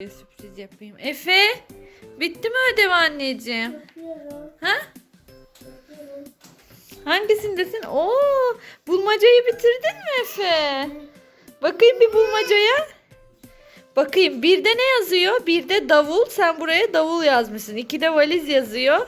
Bir sürpriz yapayım. Efe, bitti mi ödev anneciğim? Yapıyorum. Ha? Hangisindesin? Oo, bulmacayı bitirdin mi Efe? Bakayım bir bulmacaya. Bakayım birde ne yazıyor? Birde davul. Sen buraya davul yazmışsın. İkide valiz yazıyor.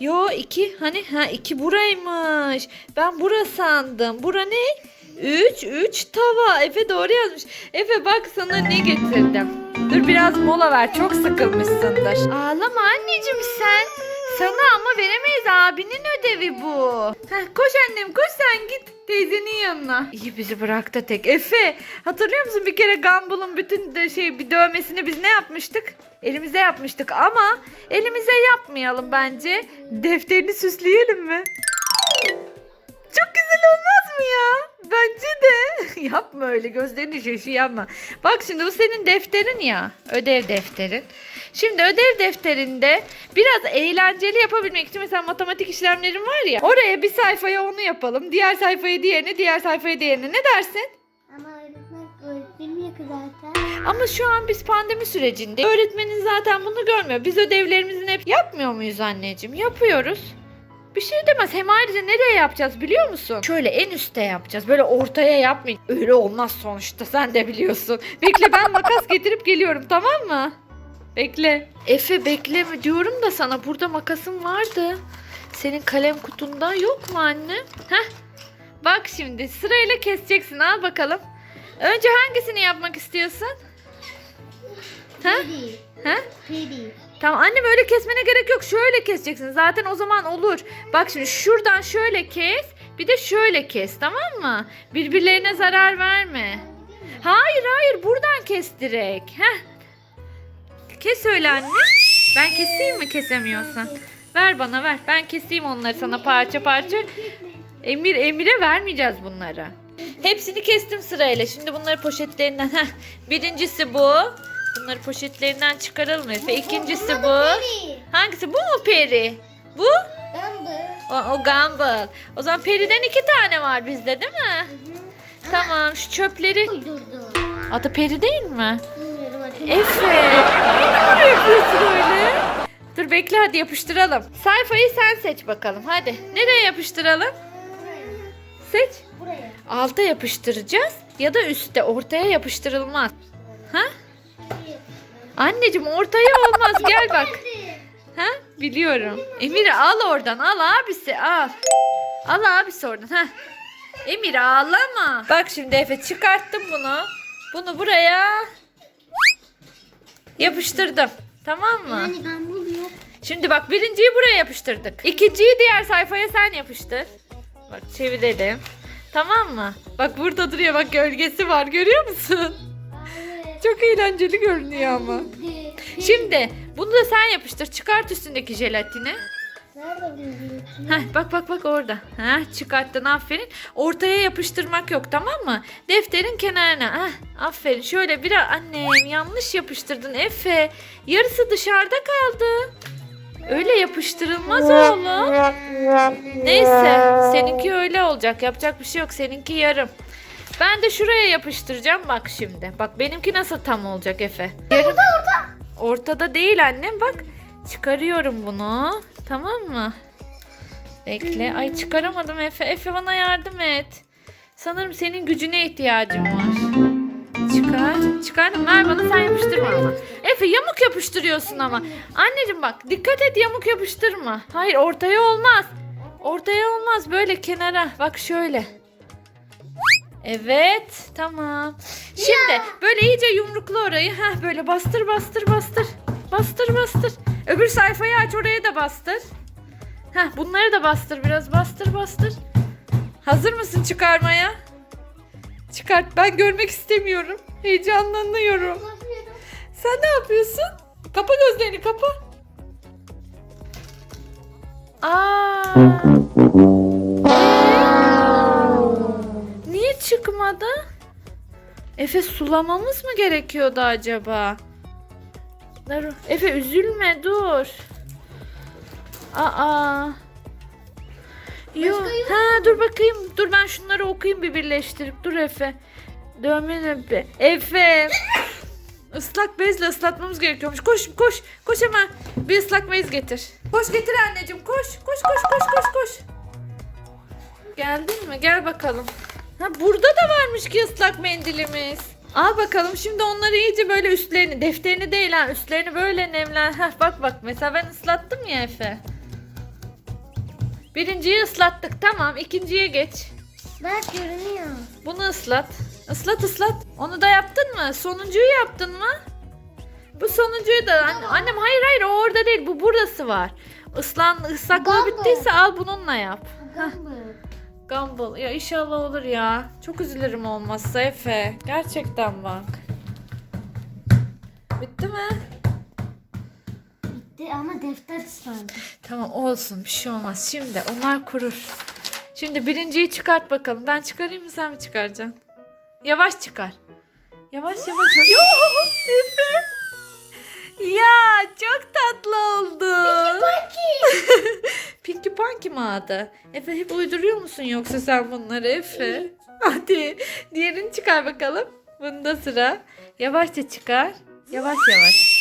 Yo iki hani ha iki buraymış. Ben bura sandım. Bura ne? Üç, üç tava. Efe doğru yazmış. Efe bak sana ne getirdim. Dur biraz mola ver. Çok sıkılmışsındır. Ağlama anneciğim sen. Sana ama veremeyiz. Abinin ödevi bu. Heh, koş annem koş sen git teyzenin yanına. İyi bizi bıraktı tek. Efe hatırlıyor musun bir kere Gumball'ın bütün de şey bir dövmesini biz ne yapmıştık? Elimize yapmıştık ama elimize yapmayalım bence. Defterini süsleyelim mi? yapma öyle gözlerini şaşı yapma. Bak şimdi bu senin defterin ya. Ödev defterin. Şimdi ödev defterinde biraz eğlenceli yapabilmek için mesela matematik işlemlerin var ya. Oraya bir sayfaya onu yapalım. Diğer sayfaya diğerini, diğer sayfaya diğerini. Ne dersin? Ama öğretmen öğretmenim ki zaten. Ama şu an biz pandemi sürecinde. Öğretmenin zaten bunu görmüyor. Biz ödevlerimizin hep yapmıyor muyuz anneciğim? Yapıyoruz. Bir şey demez. Hem ayrıca nereye yapacağız biliyor musun? Şöyle en üste yapacağız. Böyle ortaya yapmayın. Öyle olmaz sonuçta. Sen de biliyorsun. Bekle ben makas getirip geliyorum tamam mı? Bekle. Efe bekleme diyorum da sana burada makasım vardı. Senin kalem kutunda yok mu anne? Heh. Bak şimdi sırayla keseceksin. Al bakalım. Önce hangisini yapmak istiyorsun? Ha? Peri. Ha? Tamam annem öyle kesmene gerek yok. Şöyle keseceksin. Zaten o zaman olur. Bak şimdi şuradan şöyle kes. Bir de şöyle kes tamam mı? Birbirlerine zarar verme. Hayır hayır buradan kes direkt. Heh. Kes öyle anne. Ben keseyim mi kesemiyorsan? Ver bana ver. Ben keseyim onları sana parça parça. Emir Emir'e vermeyeceğiz bunları. Hepsini kestim sırayla. Şimdi bunları poşetlerinden. Birincisi bu. Bunları poşetlerinden çıkaralım Efe. İkincisi bu. Hangisi? Bu mu peri? Bu? O, o Gumball. O zaman periden iki tane var bizde değil mi? Tamam şu çöpleri. Adı peri değil mi? Efe. Ne yapıyorsun öyle? Dur bekle hadi yapıştıralım. Sayfayı sen seç bakalım hadi. Nereye yapıştıralım? Seç. Buraya. Alta yapıştıracağız ya da üstte ortaya yapıştırılmaz. Ha? Anneciğim ortaya olmaz gel bak. Ha? Biliyorum. Emir al oradan al abisi al. Al abisi oradan ha. Emir ağlama. Bak şimdi Efe çıkarttım bunu. Bunu buraya yapıştırdım. Tamam mı? Yani Dumbbell yok. Şimdi bak birinciyi buraya yapıştırdık. İkinciyi diğer sayfaya sen yapıştır. Bak çevirelim. Tamam mı? Bak burada duruyor bak gölgesi var görüyor musun? Çok eğlenceli görünüyor ama. Şimdi bunu da sen yapıştır. Çıkart üstündeki jelatini. Nerede görüyorsun? Heh, bak bak bak orada. Heh, çıkarttın aferin. Ortaya yapıştırmak yok tamam mı? Defterin kenarına. Heh, aferin. Şöyle biraz annem yanlış yapıştırdın Efe. Yarısı dışarıda kaldı. Öyle yapıştırılmaz oğlum. Neyse seninki öyle olacak. Yapacak bir şey yok. Seninki yarım. Ben de şuraya yapıştıracağım bak şimdi. Bak benimki nasıl tam olacak Efe. Yarım. Orada orada. Ortada değil annem bak. Çıkarıyorum bunu. Tamam mı? Bekle. Ay çıkaramadım Efe. Efe bana yardım et. Sanırım senin gücüne ihtiyacım var. Çıkar. Çıkardım. Ver bana sen yapıştırma ama. Efe yamuk yapıştırıyorsun ama. Anneciğim bak dikkat et yamuk yapıştırma. Hayır ortaya olmaz. Ortaya olmaz. Böyle kenara. Bak şöyle. Evet. Tamam. Şimdi böyle iyice yumrukla orayı. Heh böyle bastır bastır bastır. Bastır bastır. Öbür sayfayı aç oraya da bastır. Heh bunları da bastır biraz bastır bastır. Hazır mısın çıkarmaya? Çıkart. Ben görmek istemiyorum. Heyecanlanıyorum. Sen ne yapıyorsun? Kapa gözlerini kapa. Aa. Çıkmadı? Efe sulamamız mı gerekiyordu acaba? Dur. Efe üzülme dur. Aa. Yok. Ha dur bakayım. Dur ben şunları okuyayım bir birleştirip. Dur Efe. Dövmen Efe. Efe. Islak bezle ıslatmamız gerekiyormuş. Koş koş koş hemen bir ıslak bez getir. Koş getir anneciğim koş koş koş koş koş koş. Geldin mi? Gel bakalım. Ha burada da varmış ki ıslak mendilimiz. Al bakalım şimdi onları iyice böyle üstlerini, defterini değil ha üstlerini böyle nemlen. Heh, bak bak mesela ben ıslattım ya Efe. Birinciyi ıslattık tamam ikinciye geç. Bak görünüyor. Bunu ıslat. Islat ıslat. Onu da yaptın mı? Sonuncuyu yaptın mı? Bu sonuncuyu da Anne- annem hayır hayır o orada değil bu burası var. Islan ıslaklığı bittiyse al bununla yap. Gumball. Gumball ya inşallah olur ya. Çok üzülürüm olmazsa Efe. Gerçekten bak. Bitti mi? Bitti ama defter ıslandı. Tamam olsun bir şey olmaz. Şimdi onlar kurur. Şimdi birinciyi çıkart bakalım. Ben çıkarayım mı sen mi çıkaracaksın? Yavaş çıkar. Yavaş yavaş. Yo Efe. Ya çok tatlı oldu. Pinky Punky mi adı? Efe hep uyduruyor musun yoksa sen bunları Efe? Hadi diğerini çıkar bakalım. Bunda sıra. Yavaşça çıkar. Yavaş yavaş.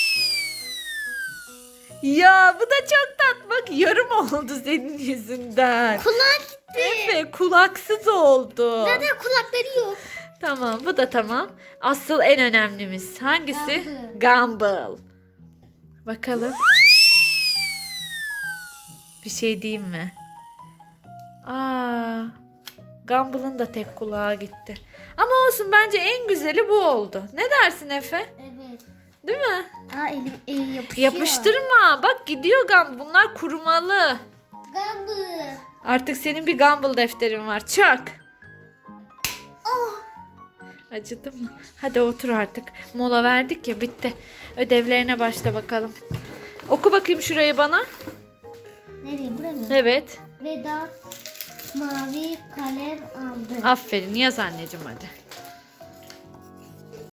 Ya bu da çok tatlı. Bak yarım oldu senin yüzünden. Kulak Efe kulaksız oldu. Zaten kulakları yok. Tamam bu da tamam. Asıl en önemlimiz hangisi? Gumball. Bakalım. Bir şey diyeyim mi? Aa, Gumball'ın da tek kulağı gitti. Ama olsun bence en güzeli bu oldu. Ne dersin Efe? Evet. Değil mi? Aa elim, elim yapışıyor. Yapıştırma. Bak gidiyor Gumball. Bunlar kurumalı. Gumball. Artık senin bir Gumball defterin var. Çak. Oh. Acıdı mı? Hadi otur artık. Mola verdik ya bitti. Ödevlerine başla bakalım. Oku bakayım şurayı bana. Nereye buraya mı? Evet. Vedat mavi kalem aldı. Aferin yaz anneciğim hadi.